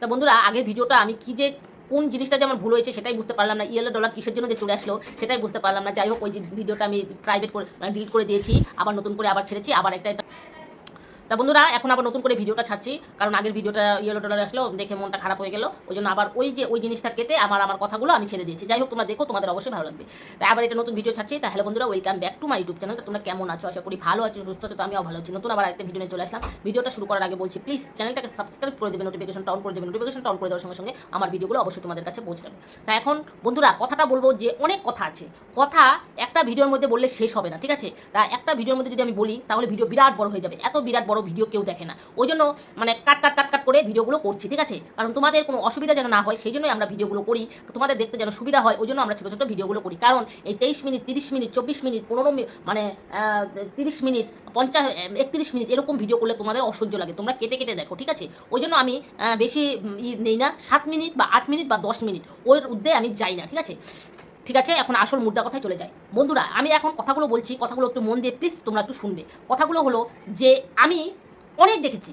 তা বন্ধুরা আগের ভিডিওটা আমি কি যে কোন জিনিসটা যে আমার ভুল হয়েছে সেটাই বুঝতে পারলাম না। ইয়েলো ডলার কিসের জন্য যে চলে আসলো সেটাই বুঝতে পারলাম না। যাই হোক, ওই যে ভিডিওটা আমি প্রাইভেট করে মানে ডিলিট করে দিয়েছি, আবার নতুন করে আবার ছেড়েছি, আবার একটা তা বন্ধুরা, এখন আবার নতুন করে ভিডিওটা ছাড়ছি, কারণ আগের ভিডিওটা ইয়েলো ডলার আসলো, দেখে মনটা খারাপ হয়ে গেল ওই জন্য আবার ওই যে ওই জিনিসটা কেটে আমার আমার কথাগুলো আমি ছেড়ে দিয়েছি। যাই হোক, তোমরা দেখো, তোমাদের অবশ্যই ভালো লাগবে। তাই আবার এটা নতুন ভিডিও ছাড়ছি তাহলে বন্ধুরা welcome back to my YouTube channel তোমরা কেমন আছো? আশা করি ভালো আছো, সুস্থ আছো, তো আমিও ভালো আছি। নতুন আবার একটা ভিডিও নিয়ে চলে আসলাম। ভিডিওটা শুরু করার আগে বলছি প্লিজ চ্যানেলটাকে সাবস্ক্রাইব করে দেবে নোটিফিকেশনটা অন করে দেবে। নোটিফিকেশনটা অন করে দেওয়ার সঙ্গে সঙ্গে আমার ভিডিওগুলো অবশ্যই তোমাদের কাছে পৌঁছে যাবে। তা এখন, বন্ধুরা, কথাটা বলব যে অনেক কথা আছে। কথা একটা ভিডিওর মধ্যে বললে শেষ হবে না, ঠিক আছে? তা একটা ভিডিওর মধ্যে যদি আমি বলি, তাহলে ভিডিও বিরাট বড় হয়ে যাবে। এত বিরাট বড় ভিডিও কেউ দেখে না। ওই জন্য মানে কাট কাট কাট কাট করে ভিডিওগুলো করছি, ঠিক আছে? কারণ তোমাদের কোনো অসুবিধা যেন না হয়, সেই জন্যই আমরা ভিডিওগুলো করি। তোমাদের দেখতে যেন সুবিধা হয়, ওই জন্য আমরা ছোটো ছোটো ভিডিওগুলো করি। কারণ এই তেইশ মিনিট, তিরিশ মিনিট, চব্বিশ মিনিট, পনেরো মানে তিরিশ মিনিট, পঞ্চাশ একত্রিশ মিনিট এরকম ভিডিও করলে তোমাদের অসহ্য লাগে। তোমরা কেটে কেটে দেখো, ঠিক আছে? ওই জন্য আমি বেশি নেই না। সাত মিনিট বা আট মিনিট বা দশ মিনিট, ওর উদ্দে আমি যাই না, ঠিক আছে? ঠিক আছে? এখন আসল মুদ্রা কথায় চলে যায়। বন্ধুরা, আমি এখন কথাগুলো বলছি, কথাগুলো একটু মন দিয়ে প্লিজ তোমরা একটু শুনবে। কথাগুলো হলো যে, আমি অনেক দেখেছি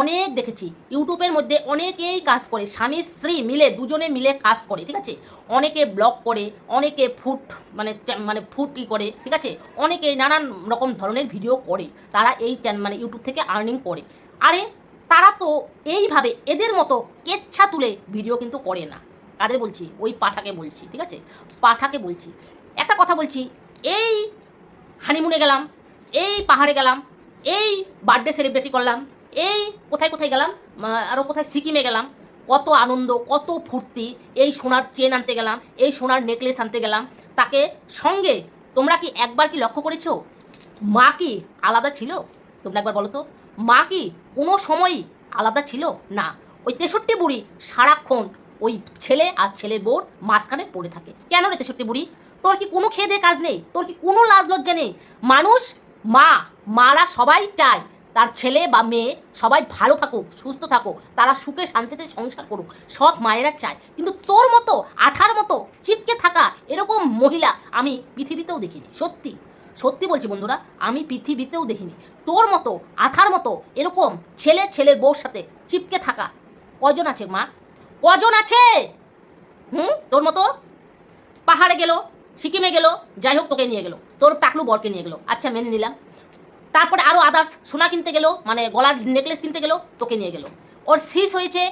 অনেক দেখেছি। ইউটিউবের মধ্যে অনেকেই কাজ করে, স্বামী, স্ত্রী মিলে, দুজনে মিলে কাজ করে, ঠিক আছে? অনেকে ব্লগ করে, অনেকে ফুট মানে মানে ফুট ই করে, ঠিক আছে? অনেকে নানান রকম ধরনের ভিডিও করে, তারা এই মানে ইউটিউব থেকে আর্নিং করে। আরে, তারা তো এইভাবে এদের মতো কেচ্ছা তুলে ভিডিও কিন্তু করে না। কাদের বলছি? ওই পাঠাকে বলছি, ঠিক আছে? পাঠাকে বলছি। একটা কথা বলছি, এই হানিমুনে গেলাম, এই পাহাড়ে গেলাম, এই বার্থডে সেলিব্রেটি করলাম, এই কোথায় কোথায় গেলাম আরও কোথায় সিকিমে গেলাম, কত আনন্দ, কত ফুর্তি, এই সোনার চেন আনতে গেলাম, এই সোনার নেকলেস আনতে গেলাম, তাকে সঙ্গে তোমরা কি একবার কি লক্ষ্য করেছ? মা কি আলাদা ছিল? তোমরা একবার বলো তো। মা কি কোনো সময়ই আলাদা ছিল? না। ওই তেষট্টি বুড়ি সারাক্ষণ ওই ছেলে আর ছেলের বোর মাঝখানে পড়ে থাকে। কেন রে তেষট্টি বুড়ি? তোর কি কোনো খেয়ে কাজ নেই? তোর কি কোনো লাজ লজ্জা নেই? মানুষ, মা, মারা সবাই চায় তার ছেলে বা মেয়ে সবাই ভালো থাকুক, সুস্থ থাকুক, তারা সুখে শান্তিতে সংসার করুক সব মায়েরা চায়। কিন্তু তোর মতো, আঠার মতো চিপকে থাকা এরকম মহিলা আমি পৃথিবীতেও দেখিনি, সত্যি। সত্যি বলছি বন্ধুরা, আমি পৃথিবীতেও দেখিনি। তোর মতো, আঠার মতো, এরকম ছেলে, ছেলের বউর সাথে চিপকে থাকা কজন আছে মা? কজন আছে? হুম? তোর মতো? পাহাড়ে গেল, সিকিমে গেল, যাই হোক তোকে নিয়ে গেল। তোর টাকলু বরকে নিয়ে গেলো। আচ্ছা মেনে নিলাম। তারপরে আরও আদার্স সোনা কিনতে গেলো মানে গলার নেকলেস কিনতে গেলো, তোকে নিয়ে গেলো। ওর শীষ হয়েছে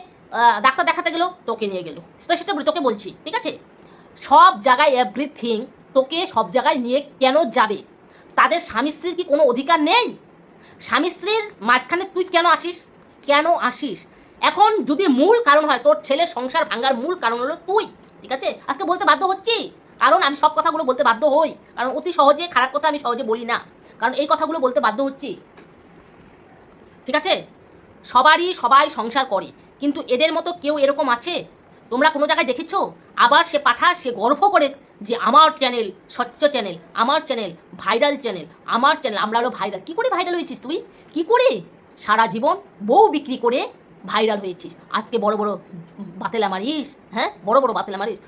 ডাক্তার দেখাতে গেলো, তোকে নিয়ে গেলো। সেটা সেটা তোকে বলছি, ঠিক আছে? সব জায়গায় এভরিথিং তোকে সব জায়গায় নিয়ে কেন যাবে? তাদের স্বামী স্ত্রীর কি কোনো অধিকার নেই? স্বামী স্ত্রীর মাঝখানে তুই কেন আসিস? কেন আসিস? এখন যদি মূল কারণ হয়, তোর ছেলের সংসার ভাঙার মূল কারণ হলো তুই, ঠিক আছে? আজকে বলতে বাধ্য হচ্ছি। কারণ আমি সব কথাগুলো বলতে বাধ্য হই। কারণ অতি সহজে খারাপ কথা আমি সহজে বলি না। কারণ এই কথাগুলো বলতে বাধ্য হচ্ছি। ঠিক আছে? সবারই সবাই সংসার করে। কিন্তু এদের মতো কেউ এরকম আছে? তোমরা কোনো জায়গায় দেখেছ? আবার সে পাঠা, সে গর্ব করে যে, আমার চ্যানেল স্বচ্ছ চ্যানেল আমার চ্যানেল ভাইরাল চ্যানেল আমার চ্যানেল আমরা হলো ভাইরাল কী করে ভাইরাল হয়েছিস তুই? কী করে? সারা জীবন বউ বিক্রি করে ভাইরাল হয়েছিস। আজকে বড় বড় বাতেলা মারিস হ্যাঁ? বড় বড় বাতেলা মারিস।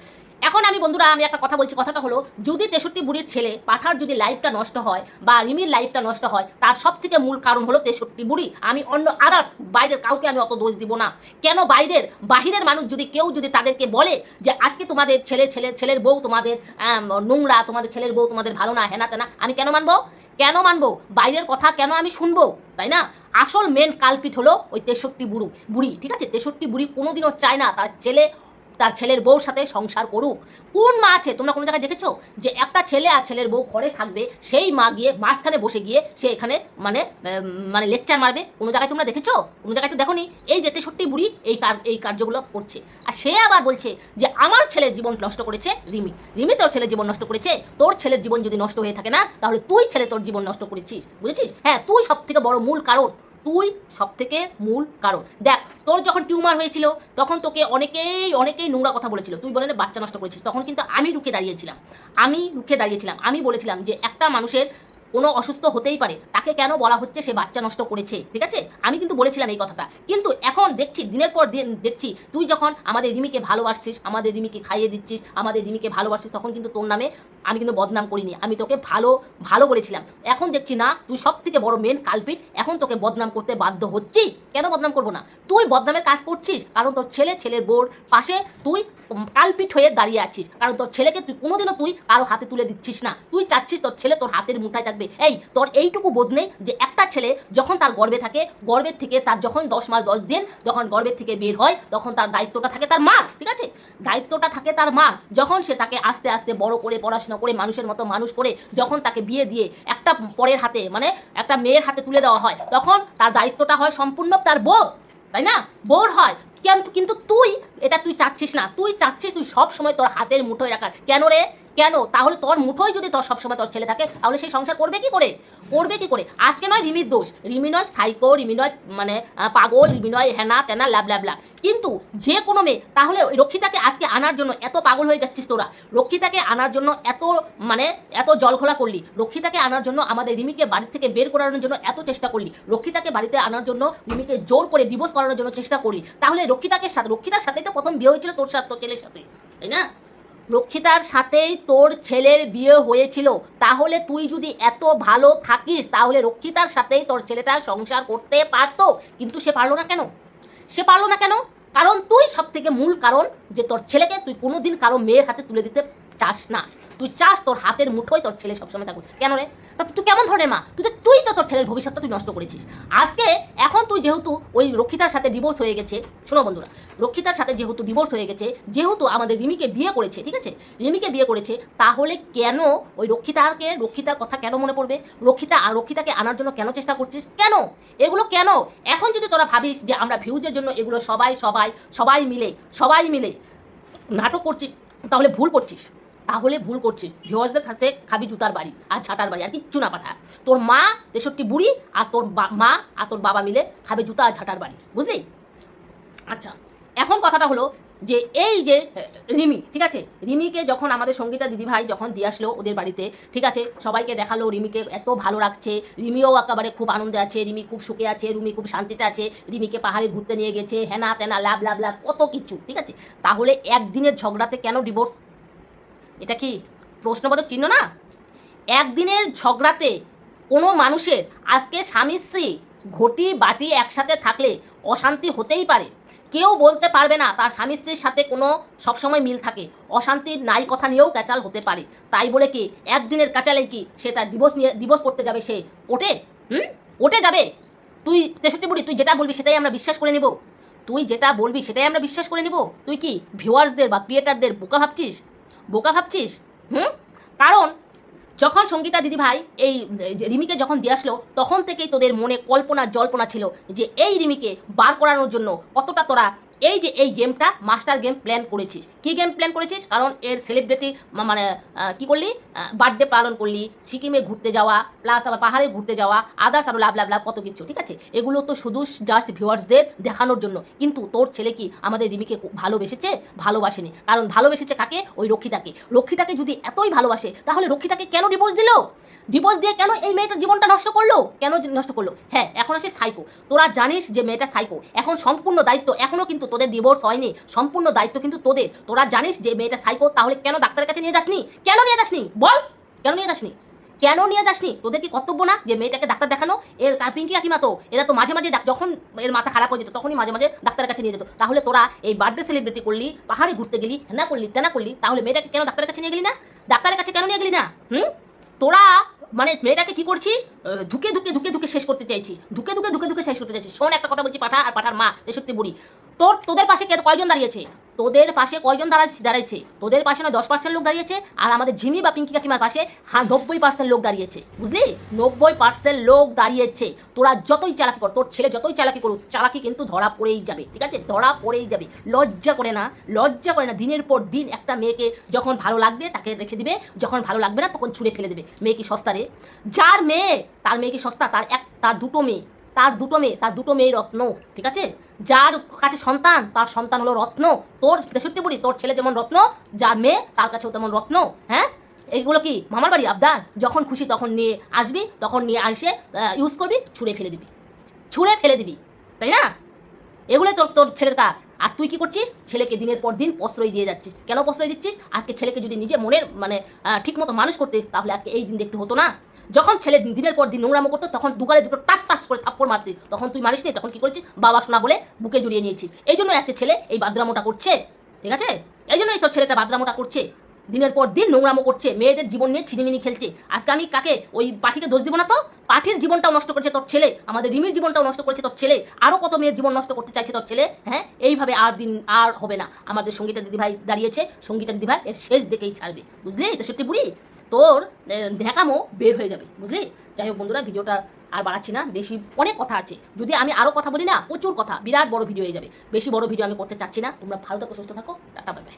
এখন আমি বন্ধুরা, আমি একটা কথা বলছি, কথাটা হলো, যদি তেষট্টি বুড়ির ছেলে পাঠার যদি লাইফটা নষ্ট হয় বা রিমির লাইফটা নষ্ট হয়, তার সব থেকে মূল কারণ হলো তেষট্টি বুড়ি। আমি অন্য আদার্স বাইরের কাউকে আমি অত দোষ দিব না। কেন বাইরের, বাহিরের মানুষ যদি কেউ যদি তাদেরকে বলে যে, আজকে তোমাদের ছেলে ছেলে, ছেলের বউ তোমাদের নোংরা, তোমাদের ছেলের বউ তোমাদের ভালো না হেনা তেনা আমি কেন মানবো? কেন মানবো? বাইরের কথা কেন আমি শুনব? তাই না? আসল মেন কালপিট হলো ওই তেষট্টি বুড়ু, বুড়ি, ঠিক আছে? তেষট্টি বুড়ি কোনোদিনও চায় না তার ছেলে তার ছেলের বউর সাথে সংসার করুক। কোন মা আছে? তোমরা কোনো জায়গায় দেখেছ? যে একটা ছেলে আর ছেলের বউ ঘরে থাকবে, সেই মা গিয়ে মাঝখানে বসে গিয়ে সে এখানে মানে মানে লেকচার মারবে। কোনো জায়গায় তোমরা দেখেছ? কোনো জায়গায় তো দেখোনি? এই যেতে সত্যি বুড়ি এই এই কার্যগুলো করছে। আর সে আবার বলছে যে, আমার ছেলের জীবন নষ্ট করেছে রিমি। রিমি, তোর ছেলের জীবন নষ্ট করেছে। তোর ছেলের জীবন যদি নষ্ট হয়ে থাকে না, তাহলে তুই ছেলে তোর জীবন নষ্ট করেছিস। বুঝেছিস? হ্যাঁ তুই সব থেকে বড় মূল কারণ। তুই সব থেকে মূল কারণ। দেখ, তোর যখন টিউমার হয়েছিল, তখন তোকে অনেকেই অনেকেই নোংরা কথা বলেছিল। তুই বলে বাচ্চা নষ্ট করেছিস। তখন কিন্তু আমি রুখে দাঁড়িয়েছিলাম। আমি রুখে দাঁড়িয়েছিলাম। আমি বলেছিলাম যে একটা মানুষের কোনো অসুস্থ হতেই পারে। তাকে কেন বলা হচ্ছে সে বাচ্চা নষ্ট করেছে? ঠিক আছে? আমি কিন্তু বলেছিলাম এই কথাটা। কিন্তু এখন দেখছি, দিনের পর দিন দেখছি, তুই যখন আমাদের রিমিকে ভালোবাসছিস, আমাদের রিমিকে খাইয়ে দিচ্ছিস, আমাদের রিমিকে ভালোবাসছিস, তখন কিন্তু তোর নামে আমি কিন্তু বদনাম করিনি। আমি তোকে ভালো ভালো বলেছিলাম। এখন দেখছি না, তুই সব থেকে বড় মেন কালপিট এখন তোকে বদনাম করতে বাধ্য হচ্ছি। কেন বদনাম করব না? তুই বদনামের কাজ করছিস, কারণ তোর ছেলে ছেলের বোর পাশে তুই কালপিট হয়ে দাঁড়িয়ে আছিস। কারণ তোর ছেলেকে তুই কোনোদিনও তুই কারও হাতে তুলে দিচ্ছিস না। তুই চাচ্ছিস তোর ছেলে তোর হাতের মুঠায় থাকবে। এই, তোর এইটুকু বোধ নেই যে একটা ছেলে যখন তার গর্বে থাকে গর্বের থেকে তার যখন দশ মাস দশ দিন, যখন গর্বের থেকে বের হয়, তখন তার দায়িত্বটা থাকে তার মার। দায়িত্বটা থাকে তার মা, যখন সে তাকে আস্তে আস্তে বড় করে পড়াশোনা করে, মানুষের মতো মানুষ করে, যখন তাকে বিয়ে দিয়ে একটা পরের হাতে মানে একটা মেয়ের হাতে তুলে দেওয়া হয়, তখন তার দায়িত্বটা হয় সম্পূর্ণ তার বউ তাই না? বোর হয়। কিন্তু কিন্তু তুই, এটা তুই চাচ্ছিস না। তুই চাচ্ছিস তুই সব সময় তোর হাতের মুঠোয় রাখার। কেন রে? কেন? তাহলে তোর মুঠোয় যদি তোর সবসময় তোর ছেলে থাকে, তাহলে সেই সংসার করবে কি করে? করবে কি করে? আজকে নয় রিমির দোষ। রিমি নয় সাইকো, রিমি নয় মানে পাগল, রিমি নয় হেনা তেনা ল্যাব ল্যাব ল্যাব কিন্তু যে কোনো মেয়ে, তাহলে রক্ষিতাকে আজকে আনার জন্য এত পাগল হয়ে যাচ্ছিস তোরা। রক্ষিতাকে আনার জন্য এত মানে এত জলখোলা করলি। রক্ষিতাকে আনার জন্য আমাদের রিমিকে বাড়ি থেকে বের করানোর জন্য এত চেষ্টা করলি। রক্ষিতাকে বাড়িতে আনার জন্য রিমিকে জোর করে ডিভোর্স করানোর জন্য চেষ্টা করলি। তাহলে রক্ষিতাকে সাথে, রক্ষিতার সাথেই তো প্রথম বিয়ে হয়েছিল তোর সাথে, তোর ছেলের সাথে। তাই না? রক্ষিতার সাথেই তোর ছেলের বিয়ে হয়েছিল। তাহলে তুই যদি এত ভালো থাকিস, তাহলে রক্ষিতার সাথেই তোর ছেলেটা সংসার করতে পারতো। কিন্তু সে পারল না কেন? সে পারল না কেন? কারণ তুই সব থেকে মূল কারণ যে তোর ছেলেকে তুই কোনোদিন কারও মেয়ের হাতে তুলে দিতে চাস না। তুই চাস তোর হাতের মুঠোয় তোর ছেলে সবসময় থাকুক। কেন রে? তা তুই কেমন ধরনের মা? তুই তো তুই তো তোর ছেলের ভবিষ্যৎটা তুই নষ্ট করেছিস। আজকে এখন তুই যেহেতু ওই রক্ষিতার সাথে ডিভোর্স হয়ে গেছে, শোনো বন্ধুরা, রক্ষিতার সাথে যেহেতু ডিভোর্স হয়ে গেছে, যেহেতু আমাদের রিমিকে বিয়ে করেছে, ঠিক আছে? রিমিকে বিয়ে করেছে, তাহলে কেন ওই রক্ষিতাকে, রক্ষিতার কথা কেন মনে পড়বে? রক্ষিতা, আর রক্ষিতাকে আনার জন্য কেন চেষ্টা করছিস? কেন? এগুলো কেন? এখন যদি তোরা ভাবিস যে আমরা ভিউজের জন্য এগুলো সবাই সবাই সবাই মিলে সবাই মিলে নাটক করছিস, তাহলে ভুল করছিস। তাহলে ভুল করছিস। ভিউয়ার্সদের কাছে খাবি জুতার বাড়ি আর ছাটার বাড়ি আর কিচ্ছু না পাঠা। তোর মা তেষট্টি বুড়ি আর তোর মা আর তোর বাবা মিলে খাবে জুতা আর ছাটার বাড়ি। বুঝলি? আচ্ছা এখন কথাটা হলো যে এই যে রিমি, ঠিক আছে? রিমিকে যখন আমাদের সঙ্গীতা দিদিভাই যখন দিয়ে আসলো ওদের বাড়িতে, ঠিক আছে? সবাইকে দেখাল, রিমিকে এত ভালো রাখছে রিমিও একেবারে খুব আনন্দে আছে, রিমি খুব সুখে আছে, রিমি খুব শান্তিতে আছে, রিমিকে পাহাড়ে ঘুরতে নিয়ে গেছে, হেনা তেনা, লাভ লাভ লাভ, কত কিছু, ঠিক আছে? তাহলে একদিনের ঝগড়াতে কেন ডিভোর্স এটা কি প্রশ্নবোধক চিহ্ন না? একদিনের ঝগড়াতে কোনো মানুষের আজকে স্বামী স্ত্রী ঘটি বাটি একসাথে থাকলে অশান্তি হতেই পারে। কেউ বলতে পারবে না তার স্বামী স্ত্রীর সাথে কোনো সবসময় মিল থাকে। অশান্তির নাই কথা নিয়েও ক্যাচাল হতে পারে। তাই বলে কি একদিনের ক্যাচালে কি সে তার ডিভোর্স নিয়ে ডিভোর্স করতে যাবে সে ওটে হুম? ওটে যাবে? তুই তেষট্টি বুড়ি, তুই যেটা বলবি সেটাই আমরা বিশ্বাস করে নেব। তুই যেটা বলবি সেটাই আমরা বিশ্বাস করে নেব। তুই কি ভিউয়ার্সদের বা ক্রিয়েটারদের বোকা ভাবছিস? বোকা ভাবছিস? হুম? কারণ যখন সঙ্গীতা দিদি ভাই এই রিমিকে যখন দিয়ে আসলো, তখন থেকেই তোদের মনে কল্পনা জল্পনা ছিল যে এই রিমিকে বার করানোর জন্য কতটা তোরা এই যে, এই গেমটা মাস্টার গেম প্ল্যান করেছিস। কি গেম প্ল্যান করেছিস? কারণ এর সেলিব্রিটি মানে কি করলি? বার্থডে পালন করলি, সিকিমে ঘুরতে যাওয়া প্লাস আবার পাহাড়ে ঘুরতে যাওয়া আদার্স আরও লাভ লাভ লাভ, কত কিছু, ঠিক আছে? এগুলো তো শুধু জাস্ট ভিউয়ার্সদের দেখানোর জন্য। কিন্তু তোর ছেলে কি আমাদের রিমিকে ভালোবেসেছে? ভালোবাসেনি। কারণ ভালোবেসেছে কাকে? ওই রক্ষিতাকে। রক্ষিতাকে যদি এতই ভালোবাসে, তাহলে রক্ষিতাকে কেন ডিভোর্স দিল? ডিভোর্স দিয়ে কেন এই মেয়েটার জীবনটা নষ্ট করল? কেন নষ্ট করল? হ্যাঁ এখন আসে সাইকো তোরা জানিস যে মেয়েটা সাইকো এখন সম্পূর্ণ দায়িত্ব এখনও কিন্তু তোদের ডিভোর্স হয়নি, সম্পূর্ণ দায়িত্ব কিন্তু তোদের। তোরা জানিস যে মেয়েটা সাইকো তাহলে কেন ডাক্তারের কাছে নিয়ে যাসনি? কেন নিয়ে যাসনি? বল, কেন নিয়ে যাসনি? কেন নিয়ে যাসনি? তোদের কি কর্তব্য না যে মেয়েটাকে ডাক্তার দেখানো? এর পিঙ্কি কাকিমা তো, এরা তো মাঝে মাঝে যখন এর মাথা খারাপ হয়ে যেত, তখনই মাঝে মাঝে ডাক্তারের কাছে নিয়ে যেত। তাহলে তোরা এই বার্থডে সেলিব্রিটি করলি, পাহাড়ে ঘুরতে গেলি, হেনা করলি, তেনা করলি, তাহলে মেয়েটাকে কেন ডাক্তারের কাছে নিয়ে গেলি না? ডাক্তারের কাছে কেন নিয়ে গেলি না? হুম? তোরা মানে মেয়েটাকে কি করছিস? ধুকে ধুকে ধুকে ধুকে শেষ করতে চাইছিস। ধুকে ধুকে ধুকে ধুকে শেষ করতে চাইছিস। শোন একটা কথা বলছি, পাঠা আর পাঠার মা তেষট্টি বুড়ি। তোর, তোদের পাশে কয়জন দাঁড়িয়েছে? তোদের পাশে কয়জন দাঁড়াচ্ছে দাঁড়িয়েছে তোদের পাশে নয়, দশ পার্সেন্ট লোক দাঁড়িয়েছে, আর আমাদের ঝিমি বা পিঙ্কি কাকিমার পাশে হ্যাঁ নব্বই পার্সেন্ট লোক দাঁড়িয়েছে। বুঝলি? নব্বই পার্সেন্ট লোক দাঁড়িয়েছে। তোরা যতই চালাকি কর, তোর ছেলে যতই চালাকি করুক, চালাকি কিন্তু ধরা পড়েই যাবে, ঠিক আছে? ধরা পড়েই যাবে। লজ্জা করে না, লজ্জা করে না। দিনের পর দিন একটা মেয়েকে যখন ভালো লাগবে, তাকে রেখে দিবে। যখন ভালো লাগবে না, তখন ছুঁড়ে ফেলে দেবে। মেয়ে কি সস্তা রে? যার মেয়ে, তার মেয়ে কি সস্তা? তার এক তার দুটো মেয়ে। তার দুটো মেয়ে, তার দুটো মেয়ে রত্ন, ঠিক আছে? যার কাছে সন্তান, তার সন্তান হলো রত্ন। তোর তেষট্টি বুড়ি, তোর ছেলে যেমন রত্ন, যার মেয়ে, তার কাছেও তেমন রত্ন হ্যাঁ? এইগুলো কি? মামার বাড়ি, আবদার? যখন খুশি তখন নিয়ে আসবি, তখন নিয়ে আসে ইউজ করবি, ছুঁড়ে ফেলে দিবি। ছুঁড়ে ফেলে দিবি, তাই না? এগুলোই তোর তোর ছেলের কাজ। আর তুই কি করছিস? ছেলেকে দিনের পর দিন প্রশ্রয় দিয়ে যাচ্ছিস। কেন প্রশ্রয় দিচ্ছিস? আজকে ছেলেকে যদি নিজে মনের মানে ঠিক মতো মানুষ করতিস তাহলে আজকে এই দিন দেখতে হতো না। যখন ছেলে দিনের পর দিন নোংরামো করতো, তখন দুগালে দুটো টাচ টাচ করে থাপ্পড় মারতিস তখন তুই মারিস নি, তখন কি করেছিস? বাবা শোনা বলে বুকে জড়িয়ে নিয়েছিস। এই জন্য আজকে ছেলে এই বাদরামোটা করছে। ঠিক আছে? এই জন্যই তোর ছেলেটা বাদরামোটা করছে। দিনের পর দিন নোংরামো করছে, মেয়েদের জীবন নিয়ে ছিনিমিনি খেলছে। আজকে আমি কাকে, ওই পাঠিকে দোষ দিব না তো? পাঠির জীবনটাও নষ্ট করছে তোর ছেলে, আমাদের রিমির জীবনটাও নষ্ট করছে তোর ছেলে আরও কত মেয়ের জীবন নষ্ট করতে চাইছে তোর ছেলে হ্যাঁ? এইভাবে আর দিন আর হবে না। আমাদের সঙ্গীতা দিদিভাই দাঁড়িয়েছে, সঙ্গীতা দিদিভাই এর শেষ দেখেই ছাড়বে। বুঝলি? তো সত্যি বুড়ি? তোর ঢেকামো বের হয়ে যাবে, বুঝলি? যাই হোক বন্ধুরা, ভিডিওটা আর বাড়াচ্ছি না, বেশি অনেক কথা আছে। যদি আমি আরও কথা বলি না, প্রচুর কথা, বিরাট বড় ভিডিও হয়ে যাবে। বেশি বড় ভিডিও আমি করতে চাচ্ছি না। তোমরা ভালো থাকো, সুস্থ থাকো, টাটা বাই বাই